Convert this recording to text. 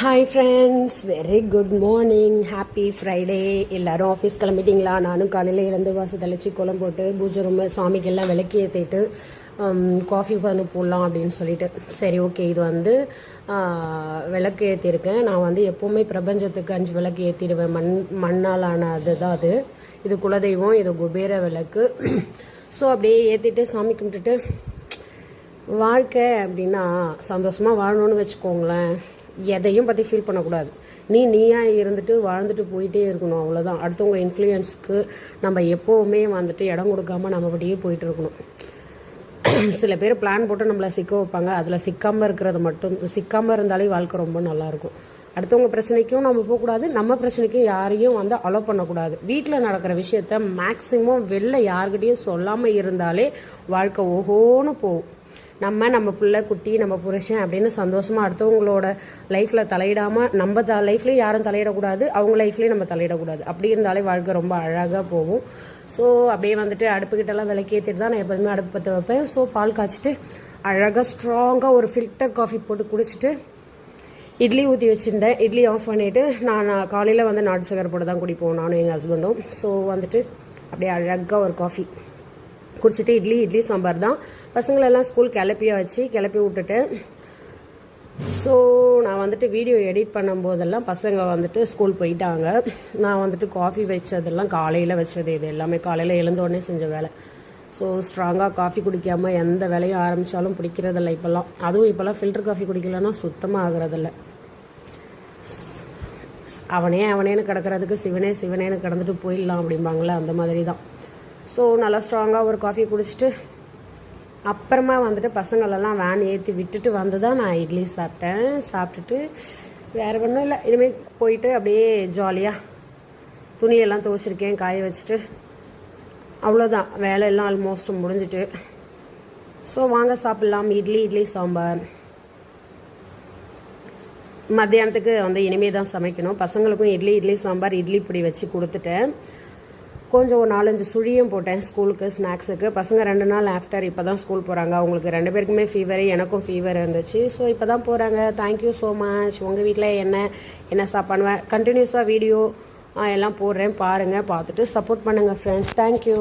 Hi friends very good morning happy Friday எல்லாரும் office கிளம்பிட்டீங்களா? நானும் காலையில் இழந்து வாச தெளிச்சு குளம் போட்டு பூஜை ரூம் சாமிக்கெல்லாம் விளக்கி ஏற்றிட்டு காஃபி um, வந்து போடலாம் அப்படின்னு சொல்லிட்டு. சரி ஓகே இது வந்து விளக்கு ஏற்றிருக்கேன் நான் வந்து எப்போவுமே பிரபஞ்சத்துக்கு அஞ்சு விளக்கு ஏற்றிடுவேன் மண் மண்ணால் ஆன அதுதான் அது. இது குலதெய்வம் இது குபேர விளக்கு. ஸோ அப்படியே ஏற்றிட்டு சாமி கும்பிட்டுட்டு வாழ்க்கை அப்படின்னா சந்தோஷமாக வாழணும்னு வச்சுக்கோங்களேன். எதையும் பற்றி ஃபீல் பண்ணக்கூடாது. நீ நீயா இருந்துட்டு வாழ்ந்துட்டு போயிட்டே இருக்கணும் அவ்வளோதான் அடுத்தவங்க இன்ஃப்ளூயன்ஸ்க்கு நம்ம எப்போவுமே வந்துட்டு இடம் கொடுக்காம நம்ம அப்படியே போயிட்டு இருக்கணும். சில பேர் பிளான் போட்டு நம்மளை சிக்க வைப்பாங்க. அதில் சிக்காமல் இருக்கிறது மட்டும் சிக்காமல் இருந்தாலே வாழ்க்கை ரொம்ப நல்லாயிருக்கும். அடுத்தவங்க பிரச்சனைக்கும் நம்ம போகக்கூடாது. நம்ம பிரச்சனைக்கும் யாரையும் வந்து அலோவ் பண்ணக்கூடாது. வீட்டில் நடக்கிற விஷயத்த மேக்ஸிமம் வெளில யார்கிட்டையும் சொல்லாமல் இருந்தாலே வாழ்க்கை ஓஹோன்னு போகும். நம்ம நம்ம பிள்ளை குட்டி நம்ம புருஷன் அப்படின்னு சந்தோஷமாக அடுத்தவங்களோட லைஃப்பில் தலையிடாமல் நம்ம த லைஃப்லேயும் யாரும் தலையிடக்கூடாது அவங்க லைஃப்லேயும் நம்ம தலையிடக்கூடாது. அப்படி இருந்தாலே வாழ்க்கை ரொம்ப அழகாக போகும். ஸோ அப்படியே வந்துட்டு அடுப்புக்கிட்டலாம் விளக்கேற்றிட்டு தான் நான் எப்போதுமே அடுப்பு பற்ற வைப்பேன். ஸோ பால் காய்ச்சிட்டு அழகாக ஸ்ட்ராங்காக ஒரு ஃபில்டர் காஃபி போட்டு குடிச்சிட்டு இட்லி ஊற்றி வச்சுருந்தேன். இட்லி ஆஃப் பண்ணிவிட்டு நான் காலையில் வந்து நாட்டு சக்கரை போட்டு தான் குடிப்போம் நானும் எங்கள் ஹஸ்பண்டும் ஸோ வந்துட்டு அப்படியே அழகாக ஒரு காஃபி குடிச்சிட்டு இட்லி இட்லி சாம்பார் தான். பசங்களெல்லாம் ஸ்கூல் கிளப்பியா வச்சு கிளப்பி விட்டுட்டு. ஸோ நான் வந்துட்டு வீடியோ எடிட் பண்ணும்போதெல்லாம் பசங்க வந்துட்டு ஸ்கூல் போயிட்டாங்க. நான் வந்துட்டு காஃபி வச்சதெல்லாம் காலையில் வச்சது இது எல்லாமே. காலையில் எழுந்தோடனே செஞ்ச வேலை. ஸோ ஸ்ட்ராங்காக காஃபி குடிக்காமல் எந்த வேலையும் ஆரம்பித்தாலும் பிடிக்கிறதில்ல இப்போல்லாம். அதுவும் இப்போல்லாம் ஃபில்டர் காஃபி குடிக்கலன்னா சுத்தமாக ஆகுறதில்ல. அவனே அவனேன்னு கிடக்கிறதுக்கு சிவனே சிவனேன்னு கிடந்துட்டு போயிடலாம் அப்படிம்பாங்களே அந்த மாதிரி தான் ஸோ நல்லா ஸ்ட்ராங்காக ஒரு காஃபி குடிச்சிட்டு அப்புறமா வந்துட்டு பசங்களெல்லாம் வேன் ஏற்றி விட்டுட்டு வந்து தான் நான் இட்லி சாப்பிட்டேன். சாப்பிட்டுட்டு வேறு ஒன்றும் இல்லை. இனிமேல் போயிட்டு அப்படியே ஜாலியாக துணியெல்லாம் துவைச்சிருக்கேன் காய வச்சுட்டு. அவ்வளோதான் வேலையெல்லாம் ஆல்மோஸ்ட் முடிஞ்சிட்டு. ஸோ வாங்க சாப்பிட்லாம். இட்லி இட்லி சாம்பார். மத்தியானத்துக்கு வந்து இனிமே தான் சமைக்கணும். பசங்களுக்கும் இட்லி இட்லி சாம்பார் இட்லி பொடி வச்சு கொடுத்துட்டேன். கொஞ்சம் ஒரு நாலஞ்சு சுழியும் போட்டேன் ஸ்கூலுக்கு ஸ்நாக்ஸுக்கு. பசங்க ரெண்டு நாள் ஆஃப்டர் இப்போ தான் ஸ்கூல் போகிறாங்க அவங்களுக்கு ரெண்டு பேருக்குமே ஃபீவர் எனக்கும் ஃபீவர் இருந்துச்சு. ஸோ இப்போ தான் போகிறாங்க தேங்க்யூ ஸோ மச் உங்கள் வீட்டில் என்ன என்ன சாப்பாடுவேன் கண்டினியூஸாக வீடியோ எல்லாம் போடுறேன். பாருங்கள் பார்த்துட்டு சப்போர்ட் பண்ணுங்கள் ஃப்ரெண்ட்ஸ் தேங்க்யூ